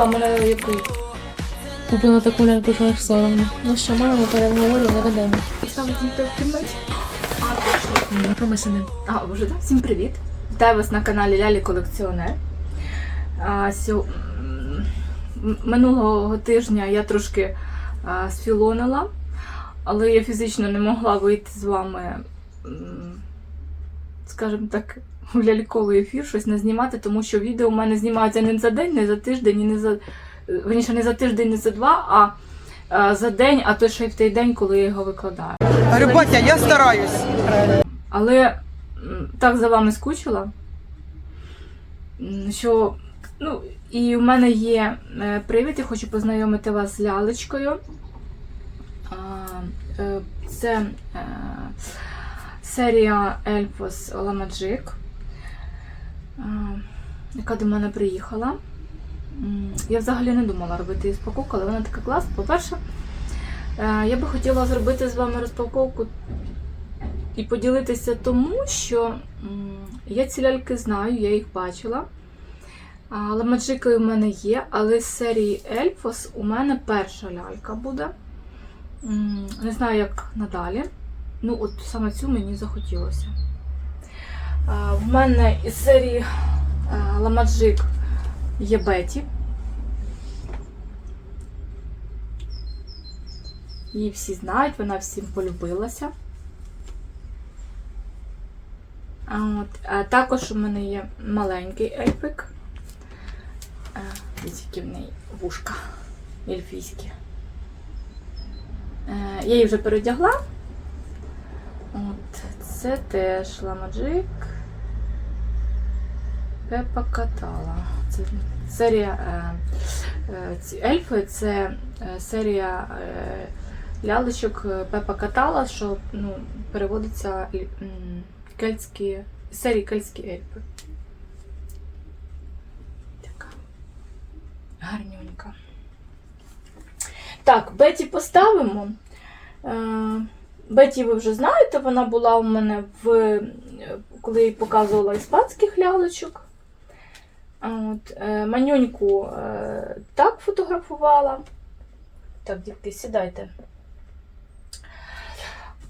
А в мене? Купила таку ляльку, що аж соромно. Ну що, маємо переговорів не ведемо. Саме в кімнаті. Ми? А, вже так? Всім привіт! Вітаю вас на каналі Лялі Колекціонер. А, сьо... Минулого тижня я трошки а, сфілонила, але я фізично не могла вийти з вами, скажімо так, в ляльковий ефір, щось не знімати, тому що відео у мене знімаються не за день, не за тиждень, і не за. Верніше, не за тиждень, не за два, а, а за день, а то ще й в той день, коли я його викладаю. Говорю, я стараюсь. Але так за вами скучила, що ну, і в мене є е, привід, я хочу познайомити вас з лялечкою. Е, Це е, серія La Magic, е, яка до мене приїхала. Я взагалі не думала робити її розпаковку, але вона така класна. По-перше, е, я би хотіла зробити з вами розпаковку і поділитися тому, що я ці ляльки знаю, я їх бачила. Але маджики у мене є, але з серії Ельфос у мене перша лялька буде. Не знаю, як надалі. Ну, от саме цю мені захотілося. В мене із серії Ламаджик є Беті. Її всі знають, вона всім полюбилася. От. А також у мене є маленький ельфик. Які в неї вушка ельфійські. Е, Я її вже передягла. От. Це теж ламаджик. Пепа Катала. Це серія е, е, ці ельфи це е, серія лялечок Пепа Катала, що ну, переводиться кельтські серії кельтські ельфи. Така гарнюнька. Так, Беті поставимо. Беті ви вже знаєте, вона була у мене в коли я показувала іспанських лялечок. От, е, Манюньку е, так фотографувала. Так, дітки, сідайте.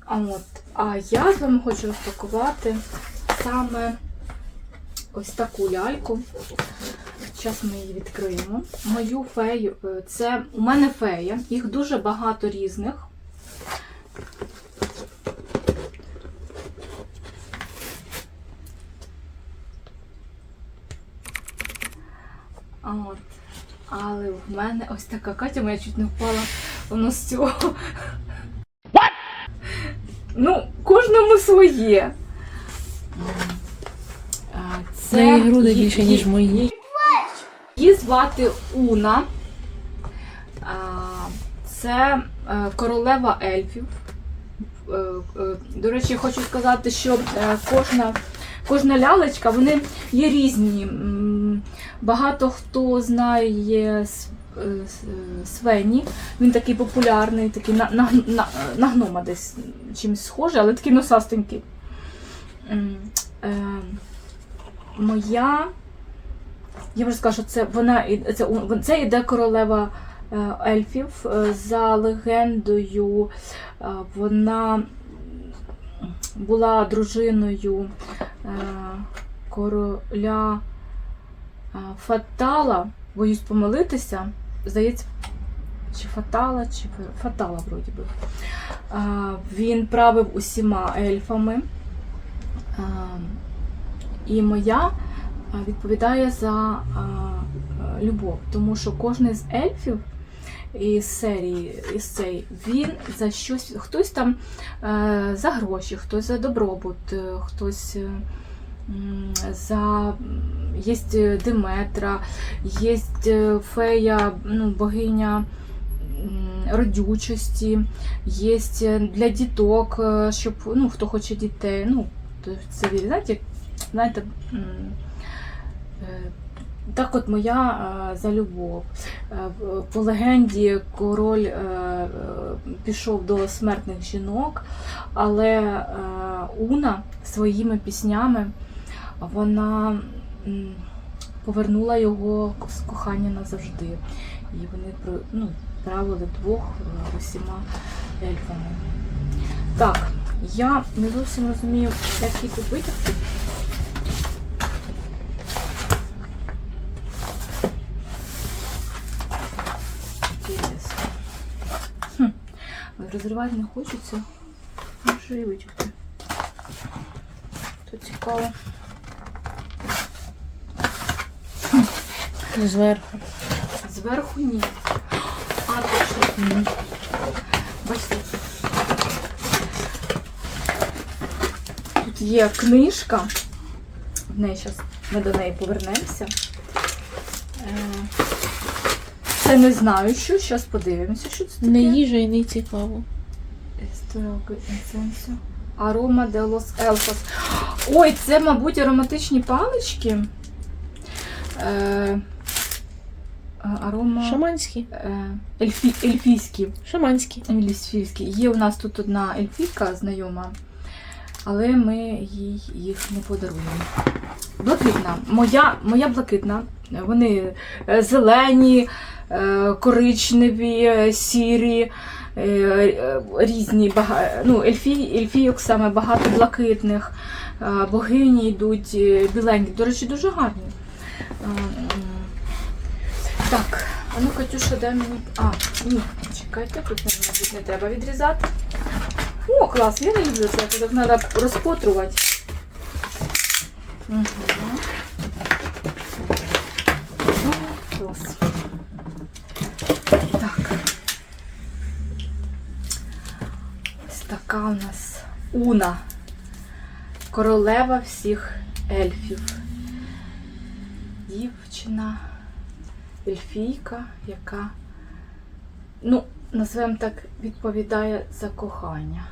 А, от, а я з вами хочу розпакувати саме ось таку ляльку. Зараз ми її відкриємо. Мою фею. е, Це у мене фея, їх дуже багато різних. От. Але в мене ось така Катя, моя чуть не впала воно з цього. Ну, кожному своє. Це груди більше, ніж мої. Її звати Уна. Це е, королева ельфів. Е, е, До речі, хочу сказати, що кожна, кожна лялечка, вони є різні. Багато хто знає е, Свені. Він такий популярний, такий на, на, на, на гнома десь чимось схожий, але такий носастенький. Е, Моя. Я вже скажу, це вона це, це іде королева е, ельфів. Е, За легендою, вона була дружиною короля Фатала. Боюсь помилитися. Здається, чи Фатала, чи Фатала, вроді би. Він правив усіма ельфами. І моя відповідає за любов, тому що кожен з ельфів із серії із цей, він за щось, хтось там е, за гроші, хтось за добробут, е, хтось е, за є Диметра, є фея, ну, богиня родючості, є для діток, е, щоб ну, хто хоче дітей. Ну, це знаєте, знаєте, е, так от моя е, за любов. Е, По легенді король е, е, пішов до смертних жінок, але е, Уна своїми піснями вона повернула його з кохання назавжди. І вони ну, правили двох е, усіма ельфами. Так, я не зовсім розумію, як її витягти. Розривати не хочеться. Може і витягти. Тут цікаво. Зверху. Зверху ні. А, точно. Бачите. Тут є книжка. В неї зараз ми до неї повернемося. Е, Це не знаю, що. Зараз подивимося, що це таке. Не їжа і не цікаво. Арома де лос Елфос. Ой, це, мабуть, ароматичні палички. Е, арома. Шаманські. Е, ельфі, ельфійські. Шаманські. Ельфійські. Є у нас тут одна ельфійка знайома, але ми їй їх не подаруємо. Блакитна. Моя, моя блакитна. Вони е, зелені, е, коричневі, е, сірі, е, е, різні. бага- Ну, ельфій, ельфійок саме багато блакитних. Е, Богині йдуть е, біленькі. До речі, дуже гарні. Так, а ну, Катюша, дай мені. А, ні, чекайте, тут мабуть, не треба відрізати. О, клас, я не люблю це, так треба розпотрувати. Угу. О, клас. Так. Ось така у нас Уна. Королева всіх ельфів. Дівчина ельфійка, яка, ну, назвемо так, відповідає за кохання.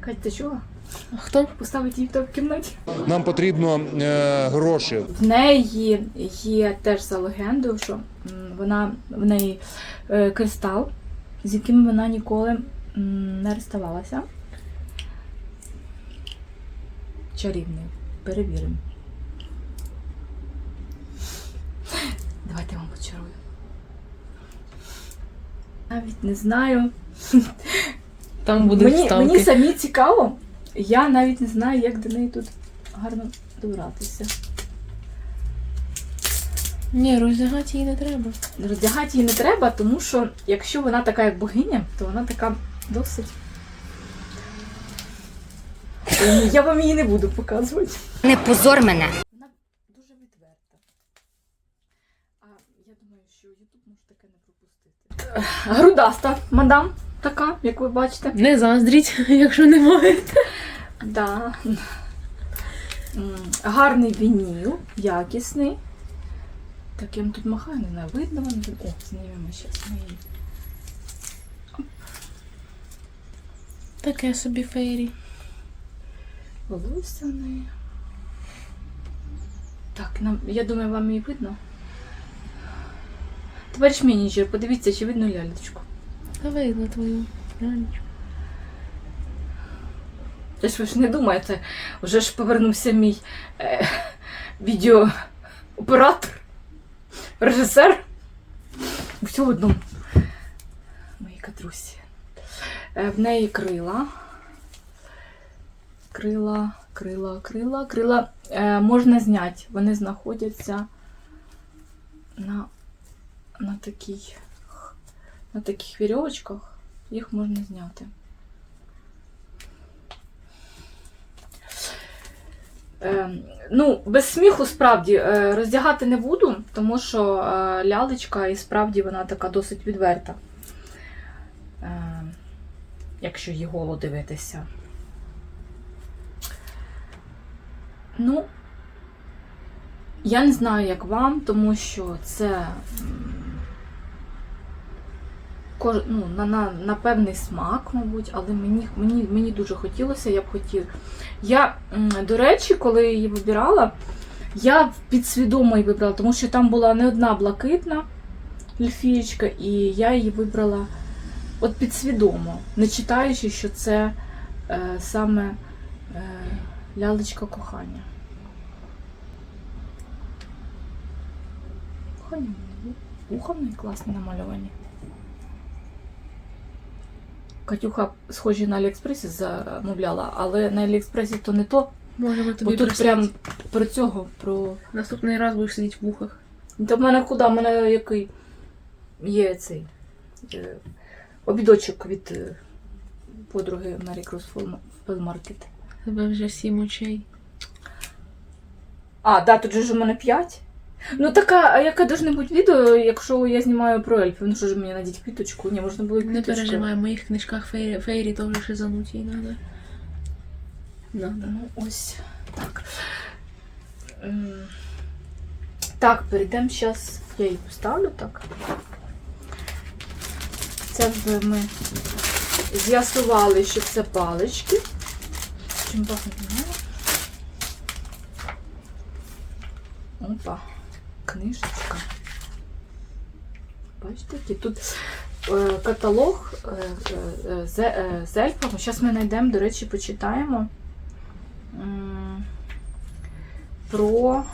Кать, ти чула? Хто? Поставить її в в кімнаті. Нам потрібно е, гроші. В неї є теж за легендою, що вона в неї е, кристал, з яким вона ніколи м, не розставалася. Чарівний. Перевіримо. Давайте я вам почарую. Навіть не знаю. Там буде Мені, вставки. мені самі цікаво. Я навіть не знаю, як до неї тут гарно добратися. Ні, роздягати її не треба. Роздягати її не треба, тому що якщо вона така, як богиня, то вона така досить. Я вам її не буду показувати. Не позор мене. Вона дуже відверта. А я думаю, що Ютуб може таке не пропустити. Грудаста, мадам, така, як ви бачите. Не заздріть, якщо немає. Да. Гарний вініл, якісний. Так, я вам тут махаю, не знаю, видно вам. О, знімемо зараз ми її. Таке собі фейрі. Волосся неї. Так, нам, я думаю, вам її видно. Товариш менеджер, подивіться, чи видно лялечку. Та видно твою. Ранечку. Та ж ви ж не думаєте, вже ж повернувся мій е, відеооператор, режисер. Все в одному. Мої катрусі. Е, в неї крила. Крила, крила, крила, крила е, можна зняти. Вони знаходяться на, на, такій, на таких вірьовочках. Їх можна зняти. Е, ну, без сміху справді е, роздягати не буду, тому що е, лялечка і справді вона така досить відверта. Е, якщо її голо дивитися. Ну, я не знаю, як вам, тому що це ну, на, на, на певний смак, мабуть, але мені, мені, мені дуже хотілося, я б хотіла. Я, до речі, коли її вибирала, я підсвідомо її вибрала, тому що там була не одна блакитна ельфієчка, і я її вибрала от підсвідомо, не читаючи, що це е, саме е, лялечка кохання. вуха ні. Вуха в неї класно намальовані. Катюха схожі на Аліекспресі замовляла, але на Аліекспресі то не то. Можемо Бо тут прислати. прям про цього, про. Наступний раз будеш сидіти в вухах. Та в мене куди? В мене який є цей е, обідочок від е, подруги Мері Крос Маркет. Тебе вже сім очей. А, да, тут же ж у мене 5. Ну така, а яке должне бути відео, якщо я знімаю про ельфів? Ну що ж мені надіть квіточку? Ні, можна було Не квіточку. переживай, в моїх книжках фейрі, фейрі теж шизануті надо. Надо. Ну, ось так. М, Так, перейдемо зараз. Я її поставлю так. Це вже ми з'ясували, що це палички. Чим пахне не. Опа, книжечка. Бачите, тут е, каталог е, е, з, ельфами. Зараз ми знайдемо, до речі, почитаємо про.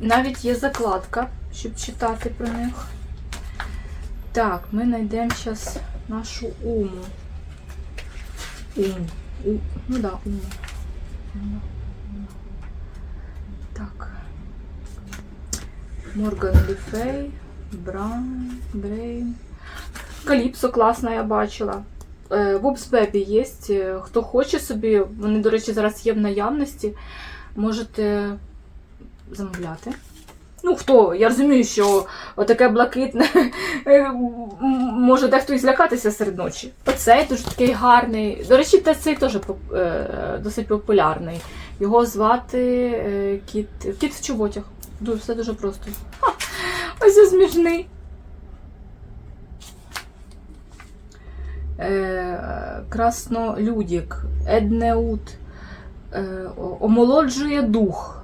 Навіть є закладка, щоб читати про них. Так, ми знайдемо зараз нашу уму. Уму. У, ну да, уму. Уму, уму. Так. Морган Ліфей, Бран, Брейн. Каліпсо класна, я бачила. Е, Бобс Бебі є. Е, Хто хоче собі, вони, до речі, зараз є в наявності. Можете замовляти. Ну, хто? Я розумію, що отаке блакитне е, може дехто і злякатися серед ночі. Оцей дуже такий гарний. До речі, цей теж е, досить популярний. Його звати е, кіт, кіт в чоботях. Дуже, все дуже просто. Ха, ось я смішний. Е, Краснолюдік, Еднеут, е, омолоджує дух.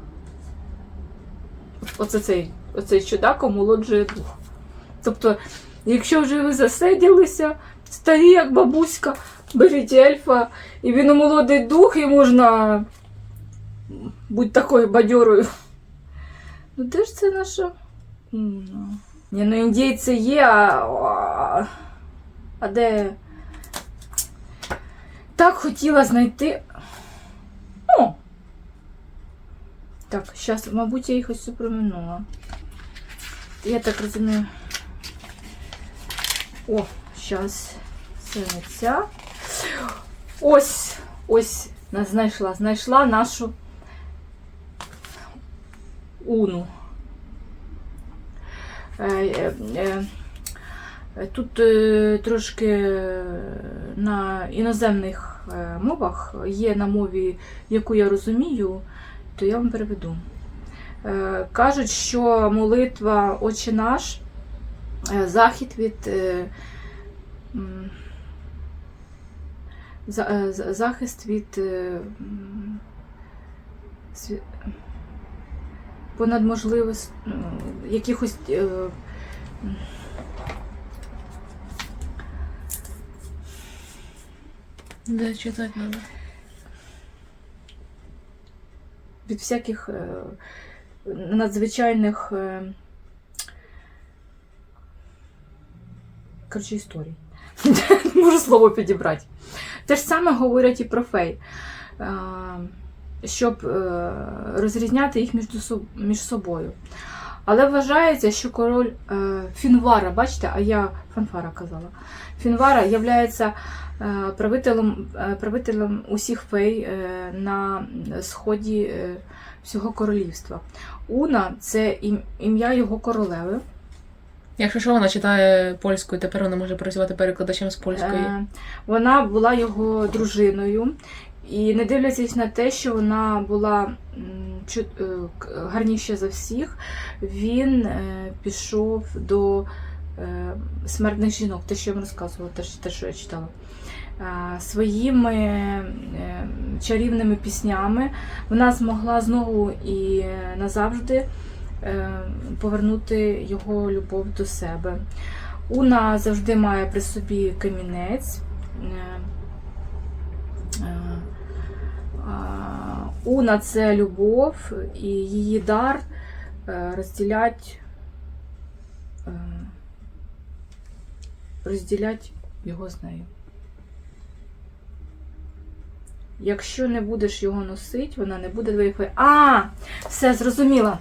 Оце цей, оцей чудак омолоджує дух. Тобто, якщо вже ви засиділися, старі, як бабуська, беріть ельфа, і він омолодить дух, і можна бути такою бадьорою. Ну де ж це наша? Ні, ну індійці є, а, а, де? Так хотіла знайти. О! Так, зараз, мабуть, я їх ось проминула. Я так розумію. О, зараз це не ця. Ось, ось, на- знайшла, знайшла нашу Уну. Е, е, е, Тут трошки на іноземних мовах є на мові, яку я розумію, то я вам переведу. Кажуть, що молитва Отче наш захід від захист від е, м, сві- понадможливості якихось. е, Де читати надо. від всяких е, надзвичайних е, коротше, історій. Можу слово підібрати. Те ж саме говорять і про фей. Щоб е, розрізняти їх між, собою. Але вважається, що король е, Фінвара, бачите, а я фанфара казала. Фінвара є правителем, е, правителем усіх фей на сході всього королівства. Уна це ім'я його королеви. Якщо що, вона читає польською, тепер вона може працювати перекладачем з польської. Вона була його дружиною. І не дивлячись на те, що вона була е, гарніша за всіх, він е, пішов до е, смертних жінок, те, що я вам розказувала, те, що- я читала. Своїми чарівними піснями вона змогла знову і назавжди повернути його любов до себе. Уна завжди має при собі камінець. Е, Уна це любов, і її дар е, розділять, е, розділять його з нею. Якщо не будеш його носити, вона не буде твоєю. А, все, зрозуміла.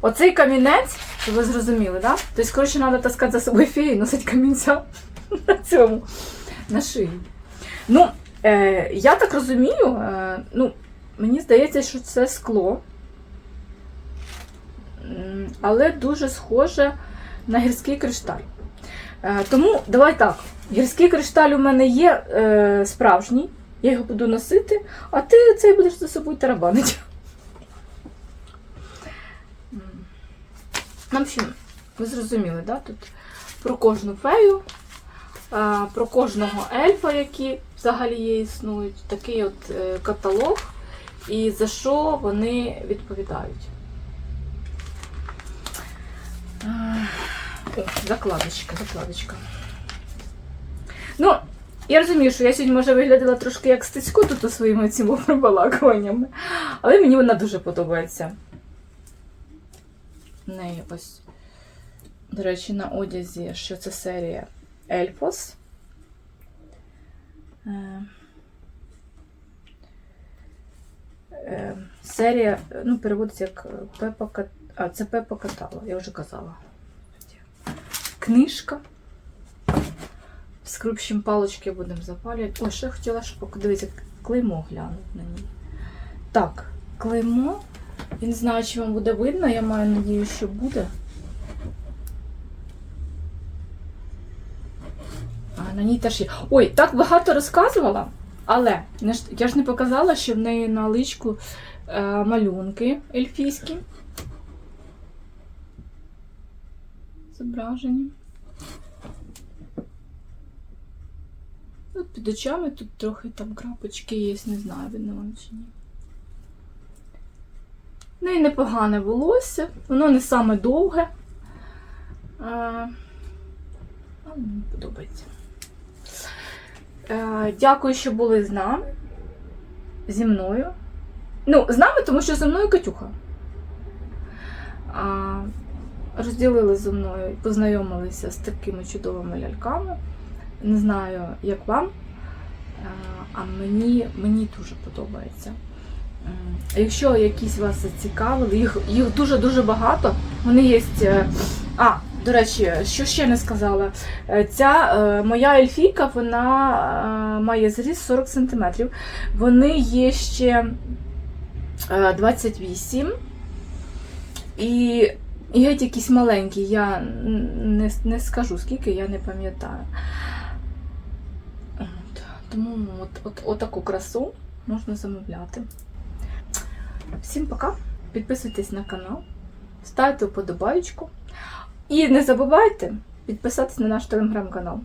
Оцей камінець, ви зрозуміли, да? Тобто, коротше, треба таскати за собою фею і носити камінця на цьому, на шиї. Ну, е, я так розумію, е, ну, мені здається, що це скло. Але дуже схоже на гірський кришталь. Е, тому давай так. Гірський кришталь у мене є е, справжній, я його буду носити, а ти цей будеш за собою тарабанити. В общем, ви зрозуміли, да? Тут про кожну фею, а, про кожного ельфа, які взагалі є, існують, такий от е, каталог, і за що вони відповідають. Закладочка, закладочка. Ну, я розумію, що я сьогодні, може, виглядала трошки як стецько тут у своїми цими пробалакуваннями, але мені вона дуже подобається. В неї ось, до речі, на одязі, що це серія Ельфос. Е, е, Серія, ну, переводиться як Пепа Кат... А, це Пепа Катала, я вже казала. Книжка. З крупщим палочки будемо запалювати. Ой, ще хотіла, щоб дивіться, клеймо глянути на ній. Так, клеймо. Я не знаю, чи вам буде видно, я маю надію, що буде. На ній теж є. Ой, так багато розказувала, але я ж не показала, що в неї на личку е, малюнки ельфійські. Зображені. От під очами тут трохи там крапочки є, не знаю, видно вам чи ні. В неї непогане волосся, воно не саме довге. А, але мені подобається. Е, Дякую, що були з нами. Зі мною. Ну, з нами, тому що зі мною Катюха. Розділили зі мною, познайомилися з такими чудовими ляльками. Не знаю, як вам, а, а мені, мені дуже подобається. Якщо якісь вас зацікавили, їх, їх дуже-дуже багато. Вони є. е, А, до речі, що ще не сказала. Е, Ця е, моя ельфійка, вона е, має зріст 40 см. Вони є ще е, 28 і, і геть якісь маленькі. Я не, не скажу скільки, я не пам'ятаю. От, Тому от, от, отаку красу можна замовляти. Всім пока. Підписуйтесь на канал, ставте вподобайку. І не забувайте підписатись на наш телеграм-канал.